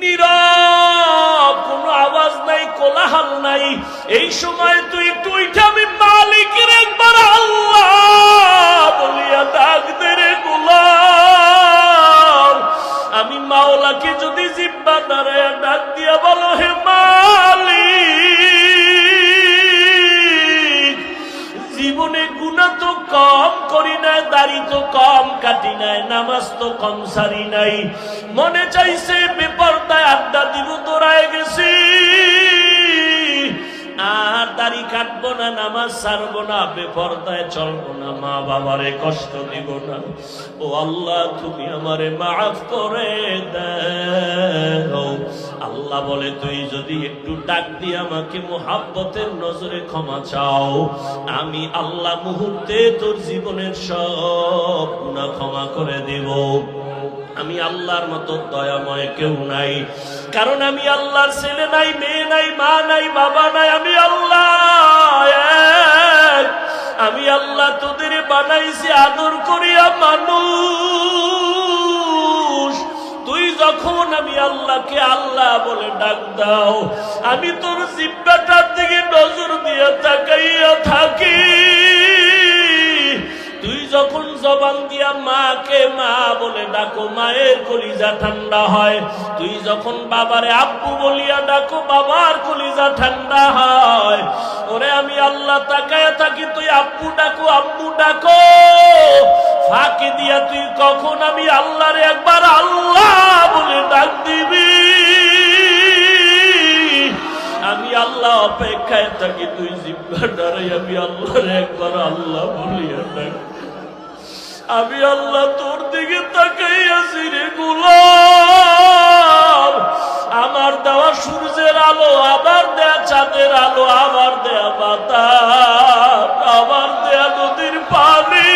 নীরব, কোনো আওয়াজ নাই, কোলাহল নাই। এই সময় তুই উঠে আমি মালিকের একবার আল্লাহ বলিয়া ডাক দে রে গোলাম। আমি মাওলাকে যদি জিব্বা দাঁড়ায় ডাক দিয়া বলো, হে মালিক কম করি নাই, দাড়ি তো কম কাটি নাই, নামাজ তো কম সারি নাই। মনে চাইছে, বেপরদায় আড্ডা দিব, দৌড়ায় গেছি। আর দাড়ি কাটবো না, নামাজ ছাড়বো না, বেপরদায় চলবো না, মা বাবারে কষ্ট দিব না। ও আল্লাহ, তুমি আমারে মাফ করে দাও। আল্লাহ বলে, তুই যদি একটু ডাক দিয়ে আমাকে মোহাব্বতের নজরে ক্ষমা চাও, আমি আল্লাহ মুহূর্তে তোর জীবনের সব গুণা ক্ষমা করে দেব। আমি আল্লাহর মতো দয়াময় কেউ নাই। কারণ আমি আল্লাহর ছেলে নাই, মেয়ে নাই, মা নাই, বাবা নাই, আমি আল্লাহ আমি আল্লাহ তোদের বানাইছি, আদর করিয়া মানুষ। তুই যখন আমি আল্লাহকে আল্লাহ বলে ডাক দাও, আমি তোর জিব্বাটার দিকে নজর দিয়ে তাকাইয়া থাকি। তুই যখন জবান দিয়া মাকে মা বলে ডাকো, মায়ের কলিজা ঠান্ডা হয়। তুই যখন বাবারে আব্বু বলিয়া ডাকো, বাবার কলিজা ঠান্ডা হয়। ওরে আমি আল্লাহ তাকায় থাকি, তুই আব্বু ডাকো আব্বু ডাকো। ফাঁকি দিয়া তুই কখন আমি আল্লাহরে একবার আল্লাহ বলে ডাক দিবি? আমি আল্লাহ অপেক্ষায় থাকি, তুই জিব্বা আমি আল্লাহরে একবার আল্লাহ বলিয়া ডাক। আমি আল্লাহ তোর দিকে তাকাইয়াছি রে গোলাম। আমার দেওয়া সূর্যের আলো, আবার দেয়া চাঁদের আলো, আবার দেয়া বাতাস, আবার দেয়া নদীর পানি।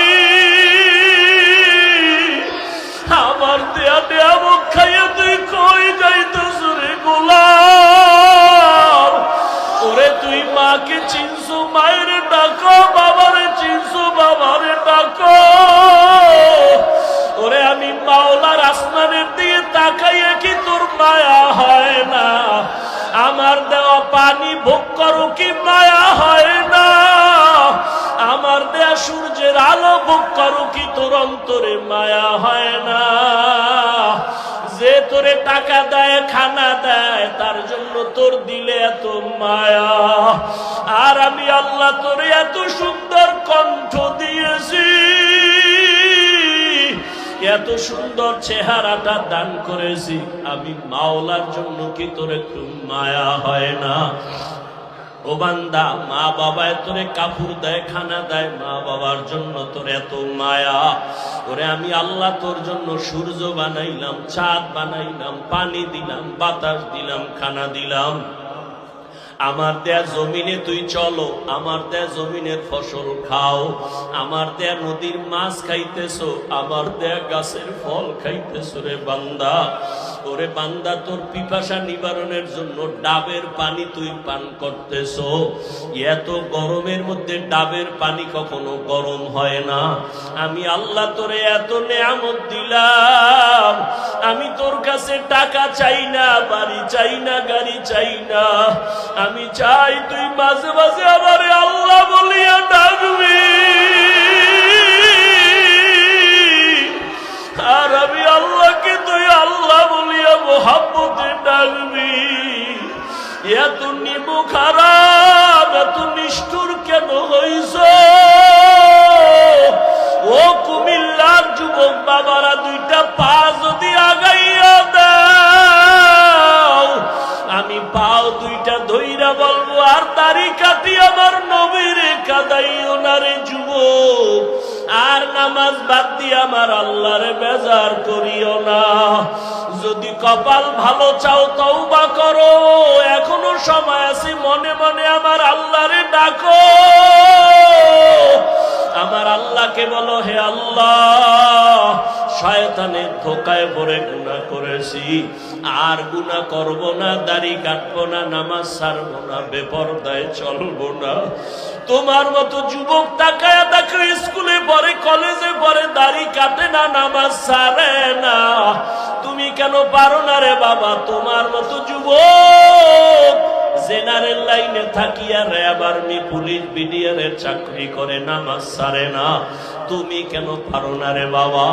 আলো ভোগ করো কি তোর অন্তরে মায়া হয় না? যে তোরে টাকা দেয়, খানা দেয়, তার জন্য তোর দিলে এত মায়া। আর আমি আল্লাহ তোরে এত সুন্দর কণ্ঠ দিয়েছি, এত সুন্দর চেহারাটা দান করেছি। আমি মাওলার জন্য কি তোর একটু মায়া হয় না? ও বান্দা, মা বাবায় তোরে কাপড় দেয়, খানা দেয়, মা বাবার জন্য তোর এত মায়া। ওরে আমি আল্লাহ তোর জন্য সূর্য বানাইলাম চাঁদ বানাইলাম, পানি দিলাম, বাতাস দিলাম, খানা দিলাম। আমার দেয়া জমিনে তুই চলো, আমার দেয়া জমিনের ফসল খাও। আমার দেয়া নদীর মাছ খাইতেছো, আমার দেয়া গাছের ফল খাইতেছো রে বান্দা। ওরে বান্দা, তোর পিপাসা নিবারণের জন্য ডাবের পানি তুই পান করতেছো। এত গরমের মধ্যে ডাবের পানি কখনো গরম হয় না। আমি আল্লাহ তোরে এত নেয়ামত দিলাম। আমি তোর কাছে টাকা চাই না, বাড়ি চাই না, গাড়ি চাই না। আমি চাই তুই মাঝে মাঝে আমার নিষ্ঠুর কেন হইছ? ও কুমিল্লার যুবক বাবারা, দুইটা পা যদি আগাইয়া দাও, আমি পাও দুইটা ধইরা বলব, আর দাড়ি কাটি আমার নবীরে কাদাইও না রে যুবক। আর নামাজ বাদ দিয়ে আমার আল্লাহরে বেজার করিও না। যদি কপাল ভালো চাও তওবা করো। এখনও সময় আছে, মনে মনে আমার আল্লাহরে ডাকো। আমার আল্লাহকে বলো, হে আল্লাহ, শয়তানের ধোকায় পড়ে গুণা করেছি। আর গুণা করব না, দাড়ি কাটবো না, নামাজ সারবো না, বেপরদায় চলবো না। তোমার মতো যুবক তাকায় দেখো, স্কুলে পরে কলেজে পরে দাড়ি কাটে না, নামাজ সারে না। তুমি কেন পারো না রে বাবা? তোমার মতো যুবক জেনারেল লাইনে থাকিয়া র্যাব আর্মি পুলিশ বিডিআরের চাকরি করে, নামাজ সারে না। তুমি কেন পারো না রে বাবা?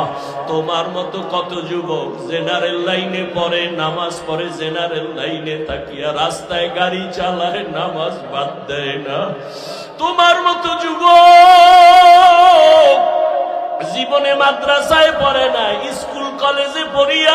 তোমার মতো কত যুবক জেনারেল লাইনে পড়ে, নামাজ পড়ে, জেনারেল লাইনে থাকিয়া রাস্তায় গাড়ি চালায়, নামাজ বাদ দেয় না। তোমার মতো যুবক জীবনে মাদ্রাসায় পড়ে না স্কুল কলেজে পড়িয়া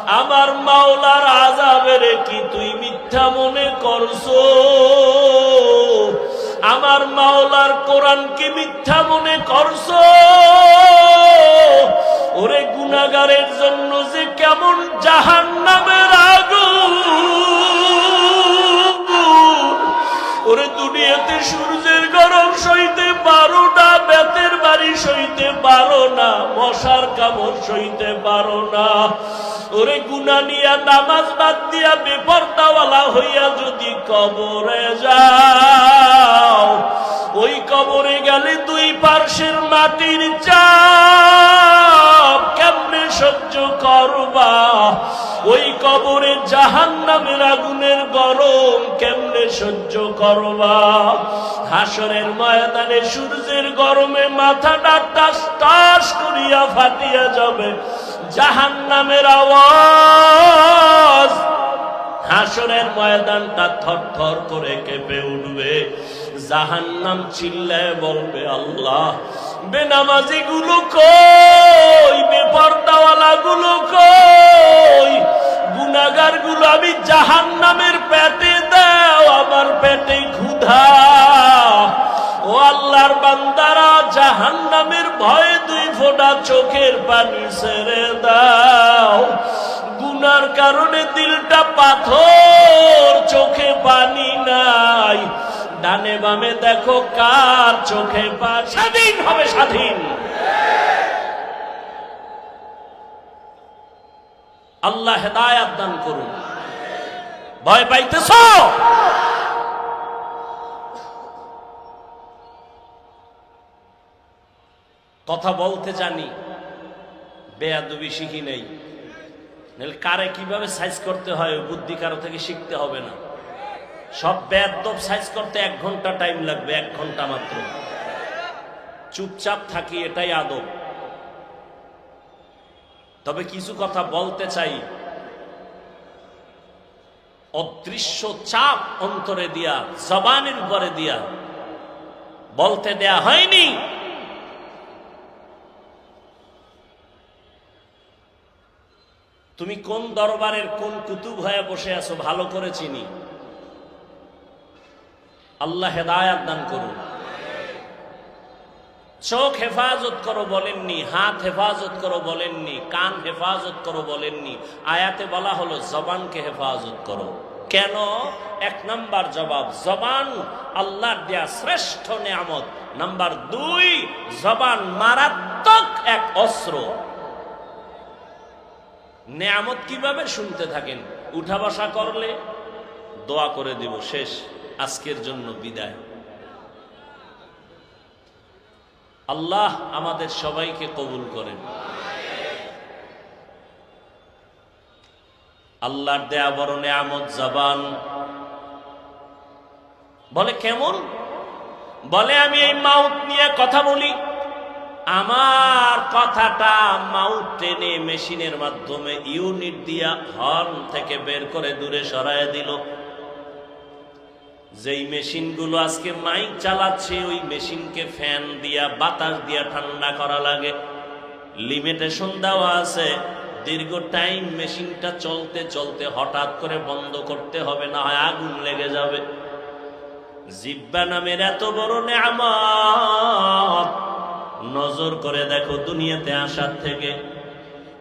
আমার মাওলার আজাবের কি তুই মিথ্যা মনে করছ? আমার মাওলার কোরআন কি মিথ্যা মনে করছ? ওরে গুনাগারের জন্য যে কেমন জাহান নামের আগুন। ওরে দুনিয়াতে সূর্যের গরম সইতে পারো না, বেতের বাড়ি সইতে পারো না, মশার কামড় সইতে পারো না। ওরে গুনা নিয়া নামাজ বাদ দিয়া বেপরদাওয়ালা হইয়া যদি কবরে যাও, ওই কবরে গেলে দুই পার্শ্বের মাটির চাপ কেমনে সহ্য করবা? ওই কবরে জাহান নামের আগুনের গরম কেমনে সহ্য করবা? হাসরের ময়দানে সূর্যের গরমে মাথাটা টাস টাস করিয়া ফাটিয়া যাবে। জাহান নামের আওয়াজ। হাসরের ময়দানটা থর করে কেঁপে উঠবে। জাহান্নাম চিল্লায় বলবে, আল্লাহ বেনামাজি গুলো কই? বেপর্দাওয়ালা গুলো কই? গুনাগারগুলো আমি জাহান্নামের পেটে দাও, আমার পেটে ক্ষুধা। ও আল্লাহর বান্দারা, জাহান্নামের ভয়ে দুই ফোঁটা চোখের পানি ছেড়ে দাও। গুনার কারণে দিলটা পাথর, চোখে পানি নাই। ডানে বামে দেখো কার চোখে পা। স্বাধীন হবে, স্বাধীন। আল্লাহ হেদায়াত দান করুন। ভয় পাইতেছ? কথা বলতে জানি, বেয়াদবি শিখি নেই। কারে কীভাবে সাইজ করতে হয়, বুদ্ধি কারও থেকে শিখতে হবে না। সব বেয়াদব সাইজ করতে এক ঘণ্টা টাইম লাগবে, এক ঘণ্টা মাত্র। চুপচাপ থাকি, এটাই আদব। তবে কিছু কথা বলতে চাই। অদৃশ্য চাপ অন্তরে দিয়া, জবানের উপরে দিয়া, বলতে দেয়া হয়নি। তুমি কোন দরবারের কোন কুতুব হয়ে বসে আছো ভালো করে চিনি। আল্লাহ হেদায়াত দান করুন। চোখ হেফাজত করো বলেননি, হাত হেফাজত করো বলেননি, কান হেফাজত করো বলেননি। আয়াতে বলা হলো, জবানকে হেফাজত করো। কেন? এক নাম্বার জবাব, জবান আল্লাহর দেয়া শ্রেষ্ঠ নিয়ামত। নাম্বার দুই, জবান মারাত্মক এক অস্ত্র। নেয়ামত কীভাবে শুনতে থাকেন? উঠা বসা করলে দোয়া করে দিব, শেষ। আজকের জন্য বিদায়। আল্লাহ আমাদের সবাইকে কবুল করেন। আল্লাহর দেয়া বড় নেয়ামত জবান। বলে কেমন? বলে আমি এই মাউত নিয়ে কথা বলি। আমার কথাটা মাউথ টেনে মেশিনের মাধ্যমে ইউনিট দিয়া হর্ন থেকে বের করে দূরে সরায় দিল। যেই মেশিনগুলো আজকে মাইক চালাচ্ছে, ওই মেশিনকে ফ্যান দিয়া, বাতাস দিয়া ঠান্ডা করা লাগে। লিমিটেশন দেওয়া আছে, দীর্ঘ টাইম মেশিনটা চলতে চলতে হঠাৎ করে বন্ধ করতে হবে, না হয় আগুন লেগে যাবে। জিব্বা নামের এত বড় নেয়ামত নজর করে দেখো দুনিয়াতে আসার থেকে।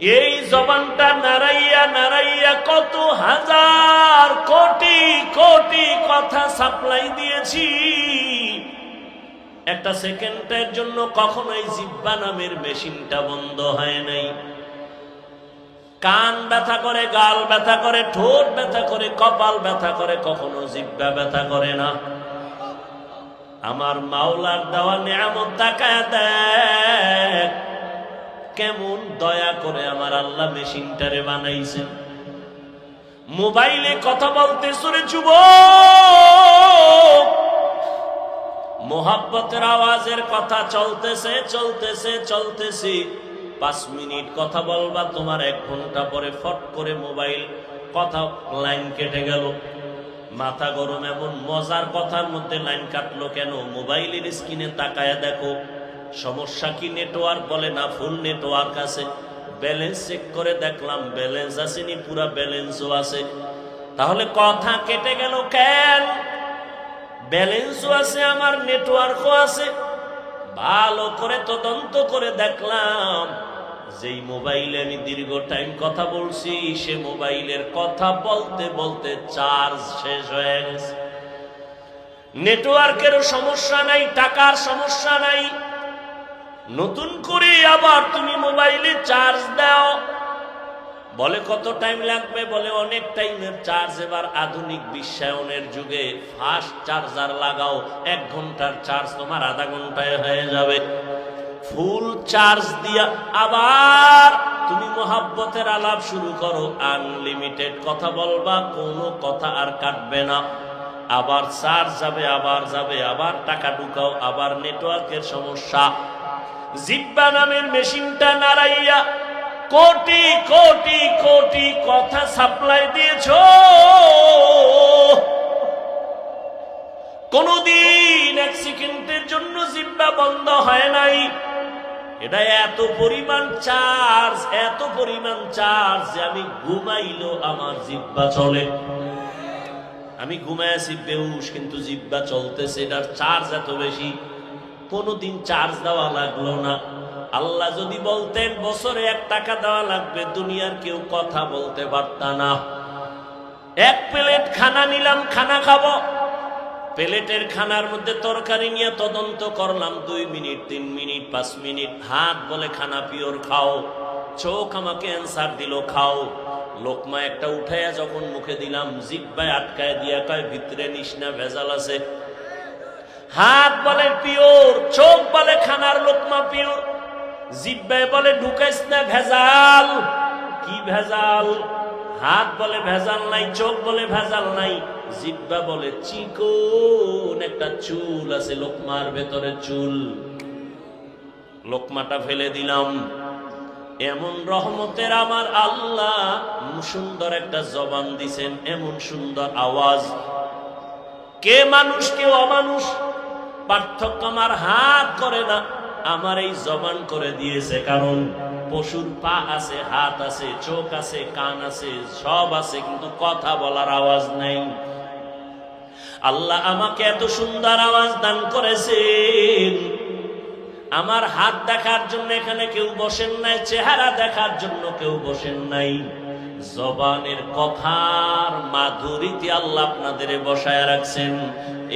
এই জবানটা নারাইয়া নারাইয়া কত হাজার কোটি কোটি কথা সাপ্লাই দিয়েছি। একটা সেকেন্ডের জন্য কখনোই জিব্বা নামের মেশিনটা বন্ধ হয় নাই। কান ব্যথা করে, গাল ব্যথা করে, ঠোঁট ব্যথা করে, কপাল ব্যথা করে, কখনো জিব্বা ব্যথা করে না। আমার মাওলার দেওয়া নিয়ামত তাকায় দেখ। কেমন দয়া করে আমার আল্লাহ মেশিনটারে বানাইছেন। মোবাইলে কথা বলতে শুনে যুব মোহাব্বতের আওয়াজের কথা চলতেছে চলতেছে চলতেছে। পাঁচ মিনিট কথা বলবা, তোমার এক ঘণ্টা পরে ফট করে মোবাইল কথা লাইন কেটে গেল। মাথা গরম এমন মজার কথার মধ্যে লাইন কাটলো কেন? মোবাইলের স্ক্রিনে তাকায় দেখো, সমস্যা কি নেটওয়ার্ক? বলে, না ফুল নেটওয়ার্ক আছে। ব্যালেন্স চেক করে দেখলাম, ব্যালেন্স আসেনি, পুরা ব্যালেন্সও আছে। তাহলে কথা কেটে গেল কেন? ব্যালেন্সও আছে, আমার নেটওয়ার্কও আছে। ভালো করে তদন্ত করে দেখলাম যেই মোবাইলে আমি দীর্ঘ টাইম কথা বলছি, সে মোবাইলের কথা বলতে বলতে চার্জ শেষ হয়ে গেছে। নেটওয়ার্কেরও সমস্যা নাই, টাকার সমস্যা নাই। নতুন করে আবার তুমি মোবাইলে চার্জ দাও। বলে কত টাইম লাগবে? বলে অনেক টাইমের চার্জ এবার আধুনিক বিশ্বায়নের যুগে ফাস্ট চার্জার লাগাও, এক ঘণ্টার চার্জ তোমার আধা ঘন্টায় হয়ে যাবে। ফুল চার্জ দিয়া আবার তুমি মোহাব্বতের আলাপ শুরু করো। আনলিমিটেড কথা বলবা, কোনো কথা আর কাটবে না। আবার চার্জ যাবে, আবার যাবে, আবার টাকা ঢুকাও, আবার নেটওয়ার্কের সমস্যা। জিব্বা নামের মেশিনটা নাড়াইয়া কোটি কোটি কোটি কথা সাপ্লাই দিয়েছ। কোনদিন এক সেকেন্ডের জন্য জিব্বা বন্ধ হয় নাই। এটা এত পরিমাণ চার্জ এত পরিমাণ চার্জ যে আমি ঘুমাইলো আমার জিব্বা চলে। আমি ঘুমায় আছি বেউস কিন্তু জিব্বা চলতেছে, এটার চার্জ এত বেশি। কোনোদিন চার্জ দেওয়া লাগল না। আল্লাহ যদি বলতেন, বছরে এক টাকা দেওয়া লাগবে, দুনিয়ার কেউ কথা বলতে পারত না। এক প্লেট খানা নিলাম, খানা খাব। প্লেটের খানার মধ্যে তরকারি নিয়ে তদন্ত করলাম, দুই মিনিট, তিন মিনিট, পাঁচ মিনিট। হাত বলে, খানা পিওর, খাও। চোখ আমাকে অ্যান্সার দিল, খাও। লোকমা একটা উঠাইয়া যখন মুখে দিলাম, জিব্বায় আটকায় দিয়া কয়, ভিতরে নিস না, ভেজাল আছে। হাত বলে, পিওর। চোখ বলে, খানার লোকমা পিওর। জিব্বায় বলে, ঢুকাইস না, ভেজাল। কি ভেজাল? হাত বলে, ভেজাল নাই। চোখ বলে, ভেজাল নাই। জিব্বা বলে, চিকন একটা চুল আছে, লোকমার ভেতরে চুল। লোকমাটা ফেলে দিলাম। এমন রহমতের আমার আল্লাহ সুন্দর একটা জবান দিছেন, এমন সুন্দর আওয়াজ। কে মানুষ, কে অমানুষ? পার্থক্য আমার হাত করে না, আমার এই জবান করে দিয়েছে, কারণ পশুর পা আছে, হাত আছে, চোখ আছে, কান আছে, সব আছে, কিন্তু কথা বলার আওয়াজ নেই। আল্লাহ আমাকে এত সুন্দর আওয়াজ দান করেছেন। আমার হাত দেখার জন্য এখানে কেউ বসেন নাই, চেহারা দেখার জন্য কেউ বসেন নাই। জবানের কথার মাধুরীতে আল্লাহ আপনাদের বসায় রাখছেন।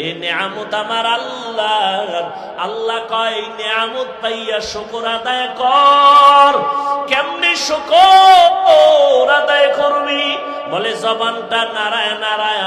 এ নেয়ামত আমার আল্লাহ আল্লাহ কয়, নেয়ামত পাইয়া শকর আদায় কর। কেমনি শকর আদায় করবি? বলে, জবানটা নারায় নারায়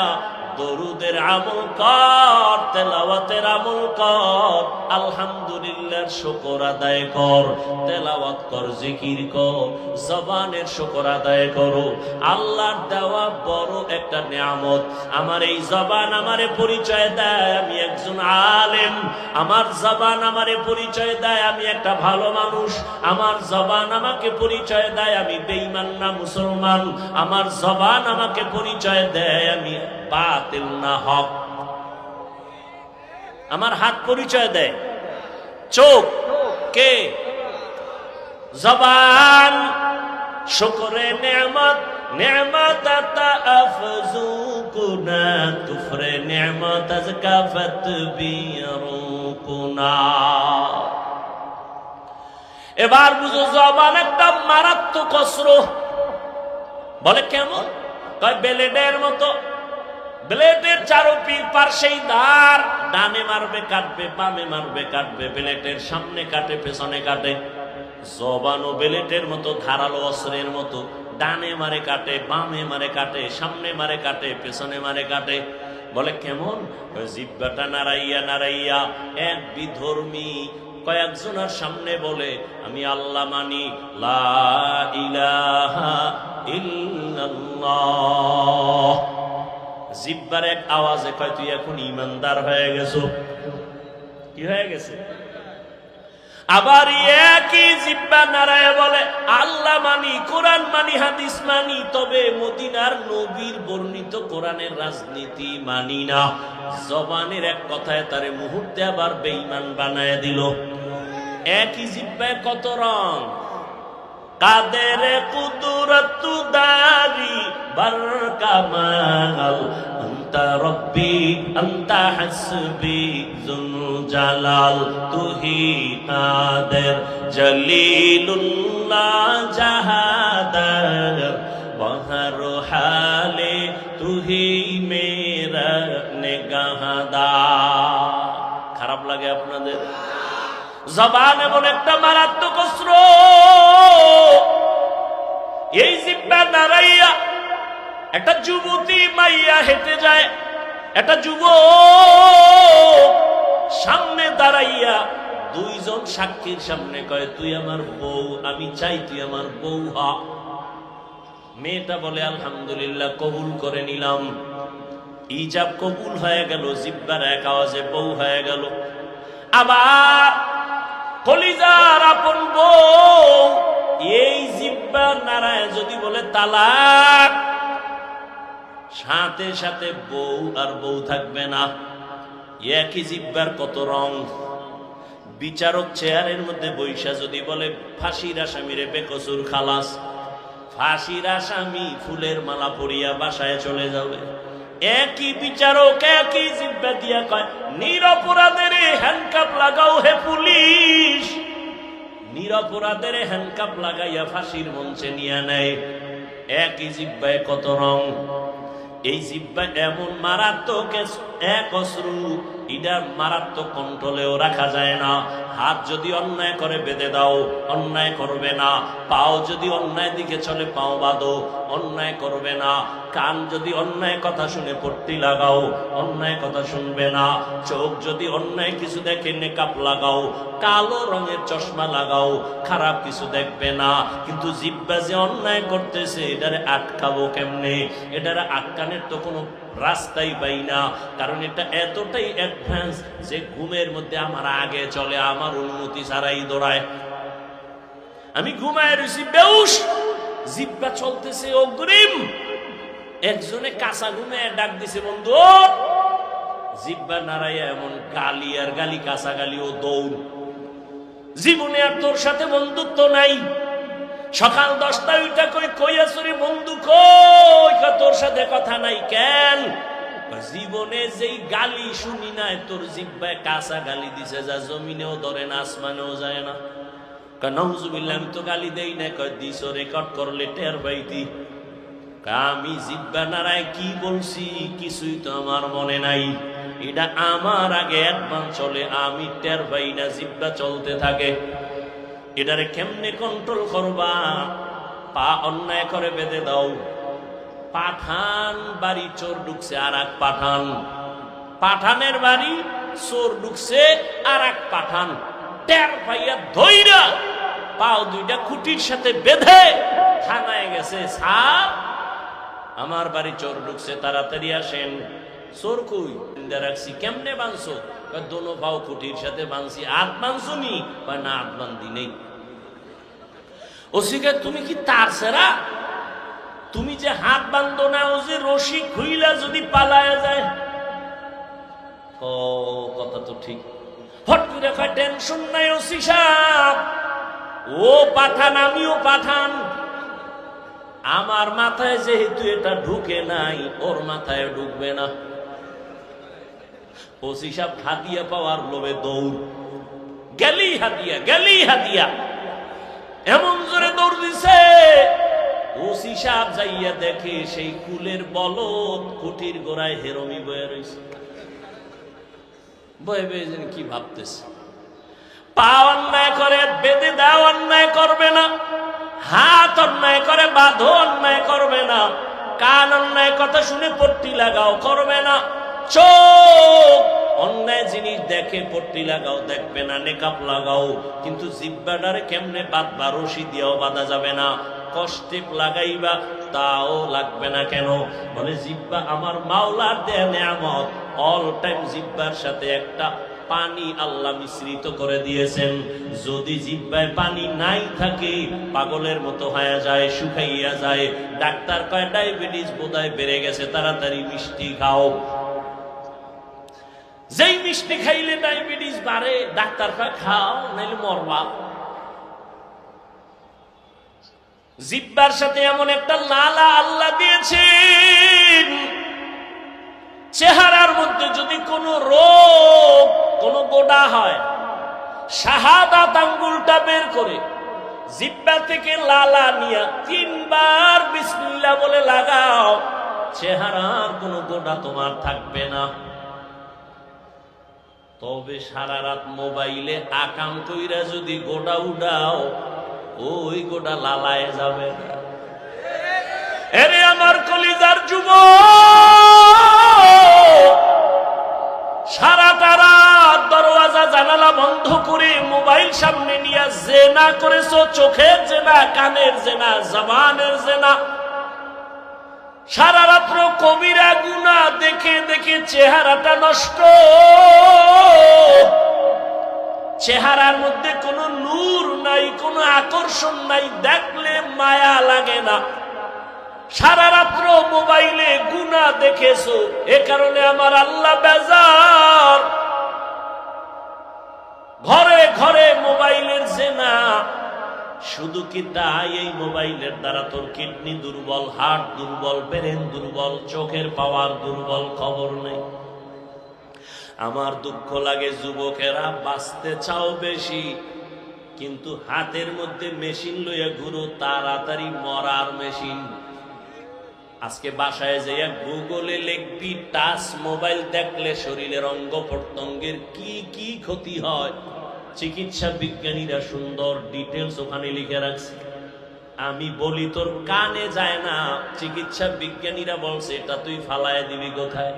দরুদের আমল কর, তেলাওয়াতের আমল কর, আলহামদুলিল্লাহর শুকর আদায় কর, তেলাওয়াত কর, জিকির কর, জবানের শুকর আদায় করো। আল্লাহর দেওয়া বড় একটা নিয়ামত। আমার এই জবান আমারে পরিচয় দেয়, আমি একজন আলেম। আমার জবান আমারে পরিচয় দেয়, আমি একটা ভালো মানুষ। আমার জবান আমাকে পরিচয় দেয়, আমি বেঈমান না মুসলমান। আমার জবান আমাকে পরিচয় দেয়, আমি বাতিল না হক। আমার হাত পরিচয় দেয়। চোখ, কে? জবান। শুকরে নেমত এবার বুঝো জবান একটা মারাত্মক বলে কেমন? বেলেডের মতো। ব্লেডের চারোপি পার্শ্বেই ধার, ডানে মারবে, কাটবে, বামে মারবে, কাটবে, ব্লেডের সামনে কাটে, পেছনে কাটে। জবান ও বেলেটের মতো, ধারালো অস্ত্রের মতো। ডানে মারে কাটে, বামে মারে কাটে, সামনে মারে কাটে, পেছনে মারে কাটে। বলে কেমন? জিব্বাটা নাড়াইয়া নাড়াইয়া এক বিধর্মী কয়েকজনের সামনে বলে, আমি আল্লাহ মানি, লা ইলাহা ইল্লাল্লাহ। জিব্বার এক আওয়াজে কয়, তুই এখন ইমানদার হয়ে গেছো? কি হয়ে গেছে? আবার একই জিব্বা নারায় বলে, আল্লাহ মানি, কোরআন মানি, হাদিস মানি, তবে মদিনার নবীর বর্ণিত কোরআনের রাজনীতি মানি না। জবানের এক কথায় তারে মুহূর্তে আবার বেঈমান বানায় দিল। একই জিব্বায় কত রং? কাদের কুদরত দারি বর কামাল রব্বি, আন্তা হাসবি জুল জালাল তুহি কাদের জলিলুল্লাহ জাহাদার বহর হালে তুহি মেরা নেগাহদা। খারাপ লাগে আপনাদের? জবান এমন একটা মারাত্মক অস্ত্র। এই জিব্বা নাড়াইয়া একটা যুবতী মাইয়া হেঁটে যায়। একটা যুব সামনে দাঁড়াইয়া দুইজন সাক্ষীর সামনে কয়, তুই আমার বউ, আমি চাই তুই আমার বউ হ। মেয়েটা বলে, আলহামদুলিল্লাহ, কবুল করে নিলাম। ইজাব কবুল হয়ে গেল, জিব্বার এক আওয়াজে বউ হয়ে গেল। আবার কলিজার আপন বউ যদি বলে তালাক, সাথে সাথে বউ আর বউ থাকবে না। একই জিব্বার কত রং। বিচারক চেয়ারের মধ্যে বৈশা যদি বলে, ফাঁসির আসামিরে বেকসুর খালাস, ফাঁসির আসামি ফুলের মালা পরিয়া বাসায় চলে যাবে। একই বিচারক একই জিব্বা দিয়া কয়, নিরপরাধের হ্যান্ডকাপ লাগাও হে পুলিশ। নিরপরাধের হ্যান্ডকাপ লাগাইয়া ফাঁসির মঞ্চে নিয়ে নেয়। একই জিব্বায় কত রং? এই জিব্বা এমন মারাত্মক এক অশ্রু ইটার মারাত্মক কন্ট্রোলেও রাখা যায় না। হাত যদি অন্যায় করে বেঁধে দাও, অন্যায় করবে না। পাও যদি অন্যায় দিকে চলে, পাও বাঁধো, অন্যায় করবে না। কান যদি অন্যায় কথা শুনে পড়তে লাগাও, অন্যায় কথা শুনবে না। চোখ যদি অন্যায় কিছু দেখে নেকাপ লাগাও কালো রঙের চশমা লাগাও, খারাপ কিছু দেখবে না। কিন্তু জিব্বা যে অন্যায় করতেছে, এটারে আটকাবো কেমনে? এটারে আটকানের তো কোনো রাস্তাই পাই না। কারণ এটা এতটাই অ্যাডভান্স যে ঘুমের মধ্যে আমার আগে চলে, আমার অনুমতি ছাড়াই দৌড়ায়। আমি ঘুমায় রয়েছি বেউস জিব্বা চলতেছে অগ্রিম! একজনে কাঁচা ঘুমে ডাক দিছে, বন্ধু! জিব্বা নাড়াইয়া এমন গালি আর গালি, কাঁচা গালি ও দৌড়। জীবনে আর তোর সাথে বন্ধুত্ব নাই। সকাল দশটায় ওইটা কই কইয়াছরি বন্ধু? কই? তোর সাথে কথা নাই কেন? জীবনে যেই গালি শুনি নাই, তোর জিব্বায় কাঁচা গালি দিছে যা জমিনেও ধরে না, আসমানেও যায় না। আমি তো গালি দেই না কয় দিস রেকর্ড করলে টের পাইতি। আমি জিব্বা নারায় কি বলছি? কিছুই তো আমার মনে নাই। এটা আমার আগে অ্যাডভান্স চলে, আমি টের পাই না, জিব্বা চলতে থাকে। এটারে কেমনে কন্ট্রোল করবা? পা অন্যায় করে বেঁধে দাও। পাঠান বাড়ি চোর ঢুকছে আর এক পাঠান। পাঠানের বাড়ি চোর ঢুকছে আর এক পাঠান। টের পাইয়া ধৈরা পাও দুইটা খুঁটির সাথে বেঁধে থানায় গেছে। সাপ আমার বাড়ি চোর ঢুকছে, তাড়াতাড়ি আসেন। রাখছি, কেমনে পাও খুঁটির সাথে নি? কয় না বান্ধি নেই। তুমি কি তার সেরা? তুমি যে হাত বান্ধো না, ও যে রশি খুইলা যদি পালায়া যায়? ও কথা তো ঠিক। হট করে টেনশন নাই ওসি সাহেব। ও পাঠান, আমিও পাঠান। আমার মাথায় যেহেতু এটা ঢুকে নাই, ওর মাথায় ঢুকবে না। ওসি সাহেব হাতিয়া পাওয়ার লোভে দৌড়। গেলি হাতিয়া গেলি হাতিয়া। এমন জোরে দৌড় দিছে ওসি সাহেব যাইয়া দেখে সেই কুলের বলদ কুটির গোড়ায় হেরমি বয়ে রয়েছে বয়ে বয়ে কি ভাবতেছে। পা অন্যায় করে, বেঁধে দাও অন্যায় করবে না। হাত অন্যায় করে, বাঁধো অন্যায় করবে না। কান অন্যায় কথা শুনে পট্টি লাগাও, করবে না। চোখ। অন্যায় জিনিস দেখে পট্টি লাগাও, দেখবে না নেকাপ লাগাও। কিন্তু জিব্বাডারে কেমনে বাঁধবা? রশি দিয়েও বাঁধা যাবে না। কষ্টে লাগাইবা, তাও লাগবে না কেন? বলে, জিব্বা আমার মাওলার দেয়া নেয়ামত। অল টাইম জিব্বার সাথে একটা পানি আল্লাহ মিশ্রিত করে দিয়েছেন। যদি জিব্বায় পানি নাই থাকে, পাগলের মতো হয়ে যায়, শুকাইয়া যায়। ডাক্তার কয়, ডায়াবেটিস বোধহয় বেড়ে গেছে, তাড়াতাড়ি মিষ্টি খাও। যেই মিষ্টি খাইলে ডায়াবেটিস বাড়ে, ডাক্তার খাও, নাইলে মরবা। জিব্বার সাথে এমন একটা লালা আল্লাহ দিয়েছেন, চেহারার মধ্যে যদি কোনো রোগ, কোনো গোডা হয়, শাহাদাত আঙ্গুলটা বের করে জিব্বা থেকে লালা নিয়া তিনবার বিসমিল্লাহ বলে লাগাও, চেহারার কোনো গোডা তোমার থাকবে না। তবে সারা রাত মোবাইলে আকাম কইরা যদি গোটা উঠাও, ওই গোটা লালায় যাবে এরে আমার কলিজার যুব সারাটা রাত দরওয়াজা জানালা বন্ধ করে মোবাইল সামনে নিয়ে জেনা করেছ, চোখের জেনা, কানের জেনা, জবানের জেনা। সারা রাত্র কবিরা গুনা দেখে দেখে চেহারাটা নষ্ট। চেহারার মধ্যে কোনো নূর নাই, কোনো আকর্ষণ নাই, দেখলে মায়া লাগে না। সারা রাত্র মোবাইলে গুনা দেখেছ, এ কারণে আমার আল্লাহ বেজার। ঘরে ঘরে মোবাইলের জেনা শুধু কি তাই এই মোবাইলের দ্বারা তোর কিডনি দুর্বল, হার্ট দুর্বল, ব্রেন দুর্বল, চোখের পাওয়ার দুর্বল খবর নেই? আমার দুঃখ লাগে যুবকেরা, বাঁচতে চাও বেশি, কিন্তু হাতের মধ্যে মেশিন লইয়া ঘুরো, তাড়াতাড়ি মরার মেশিন। আজকে বাসায় যাইয়া গুগলে লিখবি, টাচ মোবাইল দেখলে শরীরের অঙ্গ প্রত্যঙ্গের কি কি ক্ষতি হয়? চিকিৎসা বিজ্ঞানীরা সুন্দর ডিটেলস ওখানে লিখে রাখছে। আমি বলি, তোর কানে যায় না। চিকিৎসা বিজ্ঞানীরা বলছে, এটা তুই ফালায় দিবি কোথায়?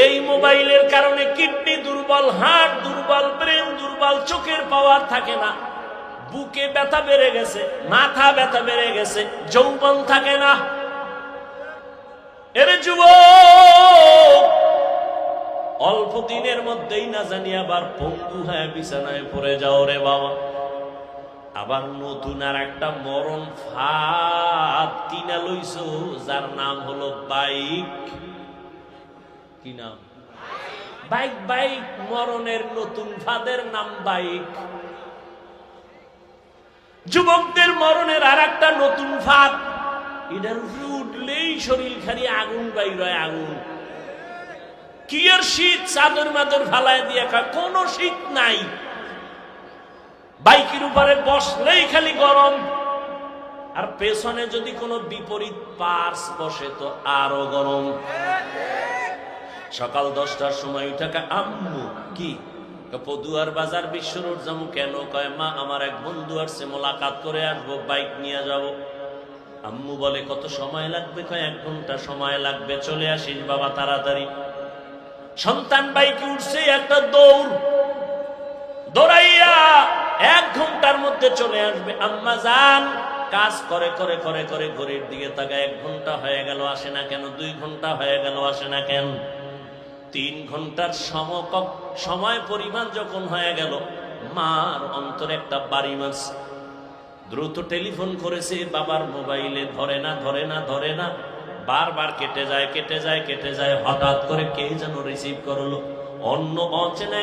এই মোবাইলের কারণে কিডনি দুর্বল, হার্ট দুর্বল, ব্রেন দুর্বল, চোখের পাওয়ার থাকে না। বুকে ব্যথা বেড়ে গেছে, মাথা ব্যথা বেড়ে গেছে, যৌবন থাকে না। এরে যুব অল্প দিনের মধ্যেই না জানি আবার পঙ্গু হয়ে বিছানায় পড়ে যাও রে বাবা। আবার নতুন আর একটা মরণ ফাঁদ কিনা লইছো, যার নাম হলো বাইক। কি নাম? বাইক বাইক, মরণের নতুন ফাঁদের নাম বাইক। যুবকদের মরণের আর একটা নতুন ফাঁদ। এটার উপরে উঠলেই শরীর খালি আগুন বাইর হয়, আগুন। কি আর শীত? চাদর মাদর ফালায় দিয়ে কোনো শীত নাই। বাইকের উপরে বসলেই খালি গরম। আর পেছনে যদি কোনো বিপরীত পার্স বসে, তো আরও গরম। সকাল দশটার সময় উঠাকা আম্মু কি, পদুয়ার বাজার বিশ্ব রোড যাব কেন? কয়, মা, আমার এক বন্ধু আসছে, মোলাকাত করে আসব, বাইক নিয়ে যাব। আম্মু বলে, কত সময় লাগবে? কয়, এক ঘণ্টা সময় লাগবে, চলে আসিস বাবা, তাড়াতাড়ি। সন্তান বাইকে উঠছে, একটা দৌড়। দৌড়াইয়া এক ঘণ্টার মধ্যে চলে আসবে। আম্মা যান, কাজ করে করে করে করে, ঘড়ির দিকে তাকা এক ঘণ্টা হয়ে গেল, আসে না কেন? দুই ঘণ্টা হয়ে গেল, আসে না কেন? তিন ঘণ্টার সমকক সময় পরিমাণ যখন হয়ে গেল, মার অন্তরে একটা বাড়ি মারছে। দ্রুত টেলিফোন করেছে, বাবার মোবাইলে ধরে না ধরে না ধরে না। বারবার কেটে যায় কেটে যায় কেটে যায়। হঠাৎ করে কে যেন রিসিভ করল? অন্য অচেনা